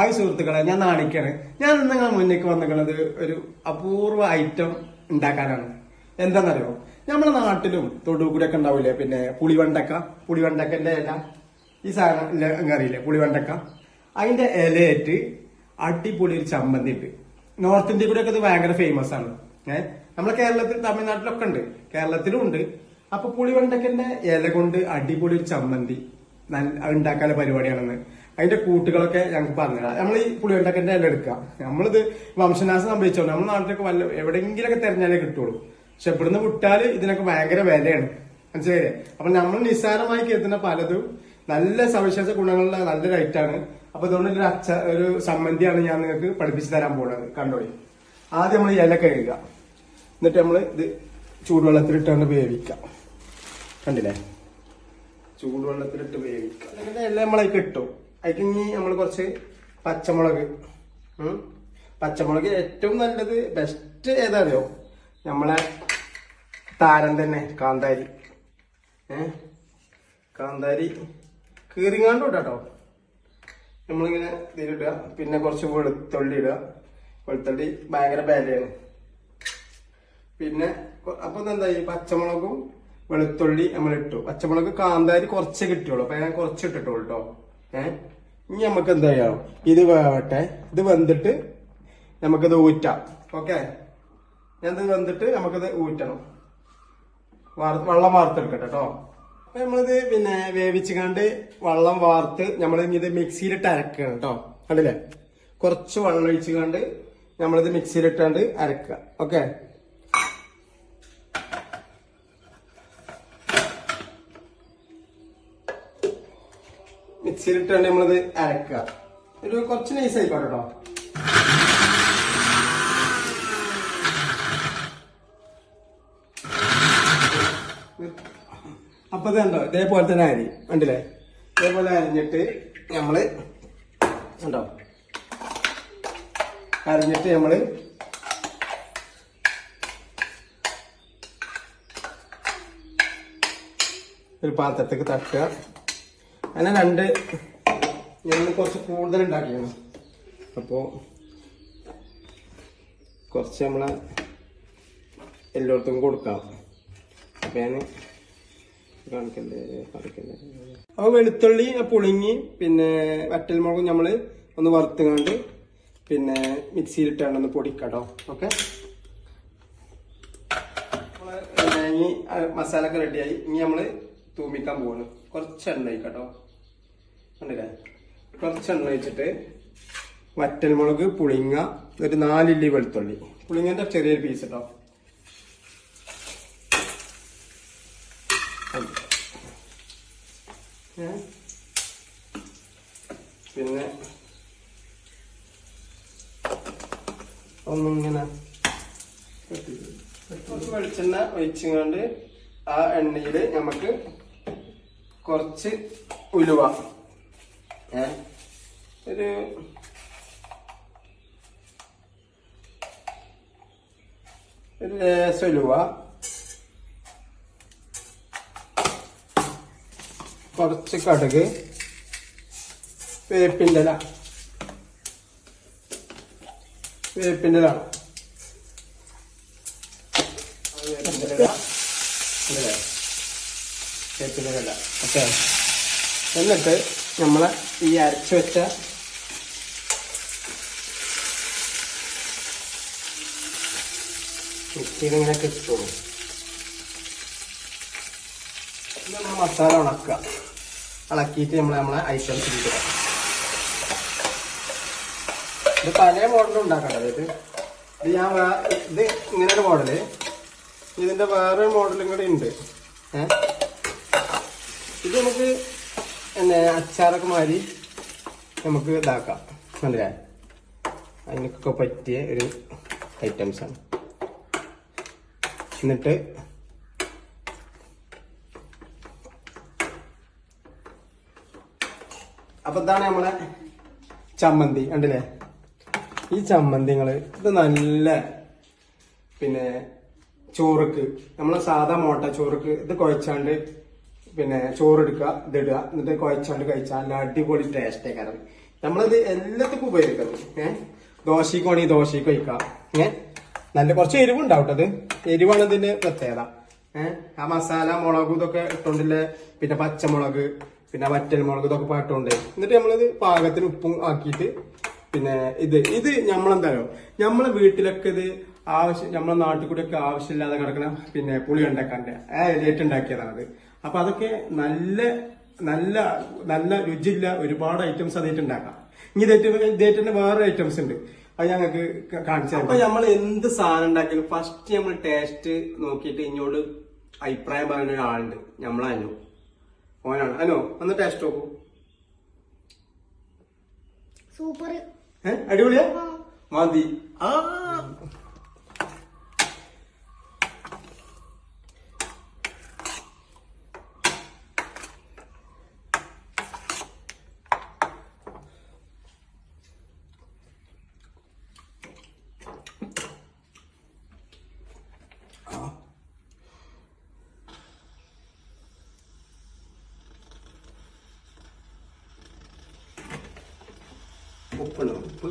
Hi സുഹൃത്തുക്കളെ ഞാൻ നാണിക്കാണ്. ഞാൻ ഇന്ന് നിങ്ങളെ മുന്നേക്ക് വന്നിരിക്കുന്നത് ഒരു അപൂർവ ഐറ്റം ഉണ്ടാക്കാനാണ്. എന്താണെന്നറിയോ? നമ്മുടെ നാട്ടിലും തൊടുകൂടെ ഒക്കെ ഉണ്ടാവില്ലേ? പിന്നെ പുളിവണ്ടക്ക പുളിവണ്ടക്കന്റെ ഇല ഈ സാധനം അറിയില്ലേ പുളിവണ്ടക്ക. അതിന്റെ ഇലയേറ്റ് അടിപൊളി ഒരു ചമ്മന്തി ഉണ്ട്. നോർത്ത് ഇന്ത്യ കൂടെ ഒക്കെ ഇത് ഭയങ്കര ഫേമസ് ആണ്. ഏഹ് നമ്മളെ കേരളത്തിൽ തമിഴ്നാട്ടിലൊക്കെ ഉണ്ട്. കേരളത്തിലും ഉണ്ട്. അപ്പൊ പുളിവണ്ടക്കന്റെ ഇല കൊണ്ട് അടിപൊളി ഒരു ചമ്മന്തി. നല്ല ഉണ്ടാക്കാനുള്ള പരിപാടിയാണെന്ന്. അതിന്റെ കൂട്ടുകളൊക്കെ ഞങ്ങൾക്ക് പറഞ്ഞുതരാം നമ്മൾ ഈ പുളിവെണ്ടക്കന്റെ ഇല എടുക്കുക നമ്മളിത് വംശനാശം സംഭവിച്ചോ? നമ്മുടെ നാട്ടിലൊക്കെ വല്ല എവിടെയെങ്കിലൊക്കെ തെരഞ്ഞാലേ കിട്ടുള്ളൂ. പക്ഷെ ഇവിടുന്ന് വിട്ടാൽ ഇതിനൊക്കെ ഭയങ്കര വിലയാണ്. മനസ്സിലായില്ലേ? അപ്പൊ നമ്മൾ നിസ്സാരമായി കേൾക്കുന്ന പലതും നല്ല സവിശേഷ ഗുണങ്ങളുള്ള നല്ല റൈറ്റാണ് അപ്പൊ അതുകൊണ്ട് ഒരു അച്ഛ ഒരു സമ്മന്തിയാണ് ഞാൻ നിങ്ങൾക്ക് പഠിപ്പിച്ചു തരാൻ പോകുന്നത് കണ്ടോളി. ആദ്യം നമ്മൾ ഇല കഴുകുക. എന്നിട്ട് നമ്മൾ ഇത് ചൂടുവെള്ളത്തിലിട്ടാണ് വേവിക്കാം കണ്ടില്ലേ? ചൂടുവെള്ളത്തിലിട്ട് വേവിക്കാം എല്ലാം നമ്മളതിൽ കിട്ടും അതിക്ക് ഇനി നമ്മൾ കുറച്ച് പച്ചമുളക് പച്ചമുളക് ഏറ്റവും നല്ലത് ബെസ്റ്റ് ഏതാണോ നമ്മളെ താരം തന്നെ കാന്താരി. ഏ? കാന്താരി കീറിങ്ങാണ്ട് കേട്ടോ നമ്മളിങ്ങനെ ഇതിലിടുക പിന്നെ കുറച്ച് വെളുത്തുള്ളി ഇടുക. വെളുത്തുള്ളി ഭയങ്കര വിലയാണ് പിന്നെ അപ്പോൾ അപ്പൊ എന്താ ഈ പച്ചമുളകും വെളുത്തുള്ളി നമ്മൾ ഇട്ടു. പച്ചമുളക് കാന്താരി കുറച്ച് കിട്ടുള്ളൂ അപ്പൊ ഞാൻ കുറച്ച് ഇട്ടിട്ടുള്ളൂ കേട്ടോ ഏഹ് നമുക്ക് എന്താ ചെയ്യാം ഇത് വേവട്ടെ. ഇത് വന്നിട്ട് നമുക്കിത് ഊറ്റാം. ഓക്കെ? ഞാൻ ഇത് വന്നിട്ട് നമുക്കിത് ഊറ്റണം. വെള്ളം വാർത്തെടുക്കട്ടെ കേട്ടോ നമ്മളിത് പിന്നെ വേവിച്ചുകൊണ്ട് വെള്ളം വാർത്ത് നമ്മൾ ഇത് മിക്സിയിലിട്ട് അരക്കണം കേട്ടോ കണ്ടില്ലേ? കുറച്ച് വെള്ളം ഒഴിച്ചുകൊണ്ട് നമ്മളിത് മിക്സിയിലിട്ടാണ്ട് അരക്കുക. ഓക്കെ? മിക്സിയിലിട്ടാണ്ട് നമ്മളിത് അരക്കുക. ഒരു കുറച്ച് നൈസ് ആയിക്കോട്ടെ കേട്ടോ അപ്പൊ കണ്ടോ ഇതേപോലെ തന്നെ അരി കണ്ടില്ലേ? ഇതേപോലെ അരിഞ്ഞിട്ട് നമ്മൾ കണ്ടോ? അരിഞ്ഞിട്ട് നമ്മൾ ഒരു പാത്രത്തേക്ക് തട്ടുക. അങ്ങനെ രണ്ട് ഞാൻ കുറച്ച് കൂടുതൽ ഉണ്ടാക്കിയാണ്. അപ്പോൾ കുറച്ച് നമ്മളെ എല്ലായിടത്തും കൊടുക്കാം. അപ്പം ഞാൻ കാണിക്കല്ലേ കാണിക്കല്ലേ അപ്പോൾ വെളുത്തുള്ളി പുളിങ്ങി പിന്നെ വറ്റൽമുളകും നമ്മൾ ഒന്ന് വറുത്തുകൊണ്ട് പിന്നെ മിക്സിയിലിട്ടാണ് ഒന്ന് പൊടിക്കട്ടോ. ഓക്കെ? ഇനി മസാല റെഡിയായി ഇനി നമ്മൾ തൂമിക്കാൻ പോവാണ്. കുറച്ച് എണ്ണ ഒഴിക്കട്ടോ. കുറച്ച് എണ്ണ വെച്ചിട്ട് വറ്റൽമുളക് പുളിങ്ങ ഒരു നാലില്ലി വെളുത്തുള്ളി. പുളിങ്ങന്റെ ചെറിയൊരു പീസ് കേട്ടോ? പിന്നെ ഒന്നിങ്ങനെ വെളിച്ചെണ്ണ ഒഴിച്ചുകൊണ്ട് ആ എണ്ണയിൽ നമുക്ക് കുറച്ച് ഉലുവ ഒരു ഒരു ലേശം ഉലുവ കുറച്ച് കടുക്. വേപ്പിന്റെ ഇല വേപ്പിന്റെ ഇല വേപ്പിന്റെ ഇല വേപ്പിന്റെ ഇല ഓക്കെ. എന്നിട്ട് നമ്മളെ ഈ അരച്ചു വെച്ച മിക്സിയിലിങ്ങനെ കിട്ടുള്ളൂ നമ്മൾ മസാല ഉണക്കുക. ഇളക്കിയിട്ട് നമ്മൾ നമ്മളെ ഐറ്റംസ് ഇടുക ഇത് പല മോഡലും ഉണ്ടാക്കണ്ടത് ഇത് ഇത് ഞാൻ ഇത് ഇങ്ങനെ ഒരു മോഡൽ ഇതിന്റെ വേറൊരു മോഡലും കൂടി ഉണ്ട് ഏ? ഇത് നമുക്ക് പിന്നെ അച്ചാറൊക്കെ മാതിരി നമുക്ക് ഇതാക്കാം. മനസ്സിലായി അതിനൊക്കെ പറ്റിയ ഒരു ഐറ്റംസ് ആണ്. എന്നിട്ട് അപ്പൊ ഇതാണ് നമ്മളെ ചമ്മന്തി? കണ്ടില്ലേ? ഈ ചമ്മന്തിങ്ങൾ ഇത് നല്ല പിന്നെ ചോറുക്ക് നമ്മളെ സാധാ മോട്ട ചോറുക്ക് ഇത് കുഴച്ചാണ്ട് പിന്നെ ചോറെടുക്കുക ഇതിടുക എന്നിട്ട് കുഴച്ചാണ്ട് കഴിച്ചാൽ നല്ല അടിപൊളി ടേസ്റ്റേ കാരണം നമ്മളത് എല്ലാത്തിനും ഉപയോഗിക്കുന്നു ഏഹ് ദോശയ്ക്കാണെങ്കിൽ ദോശയ്ക്ക് കഴിക്കാം. ഏഹ് നല്ല കുറച്ച് എരിവുണ്ടാവും അത്. എരിവാണ് ഇതിന്റെ പ്രത്യേകത. ഏഹ് ആ മസാല മുളക് ഇതൊക്കെ ഇട്ടോണ്ടില്ലേ? പിന്നെ പച്ചമുളക് പിന്നെ വറ്റൽ മുളക് ഇതൊക്കെ പാട്ടുണ്ട് എന്നിട്ട് നമ്മളിത് പാകത്തിന് ഉപ്പും ആക്കിയിട്ട് പിന്നെ ഇത് ഇത് നമ്മളെന്താണോ നമ്മളെ വീട്ടിലൊക്കെ ഇത് ആവശ്യം നമ്മളെ നാട്ടിൽ കൂടെ ഒക്കെ ആവശ്യമില്ലാതെ കിടക്കണ പിന്നെ പുളി ഉണ്ടാക്കാണ്ട് ആ ഇലയിട്ട് ഉണ്ടാക്കിയതാണ് അത് അപ്പൊ അതൊക്കെ നല്ല നല്ല നല്ല രുചിയില്ല ഒരുപാട് ഐറ്റംസ് അതായിട്ട് ഉണ്ടാക്കാം ഇനി ഇതേറ്റന്റെ വേറെ ഐറ്റംസ് ഉണ്ട്. അത് ഞങ്ങൾക്ക് കാണിച്ചു അപ്പൊ നമ്മൾ എന്ത് സാധനം ഉണ്ടാക്കിയാലും ഫസ്റ്റ് നമ്മൾ ടേസ്റ്റ് നോക്കിയിട്ട് ഇങ്ങോട്ട് അഭിപ്രായം പറയുന്ന ഒരാളുണ്ട്. നമ്മളനു ഓനാണ്. അനു ഒന്ന് ടേസ്റ്റ് നോക്കൂ. സൂപ്പർ. അടിപൊളിയാ? മതി. ആ. ഉപ്പുണ്ട് ഉപ്പ്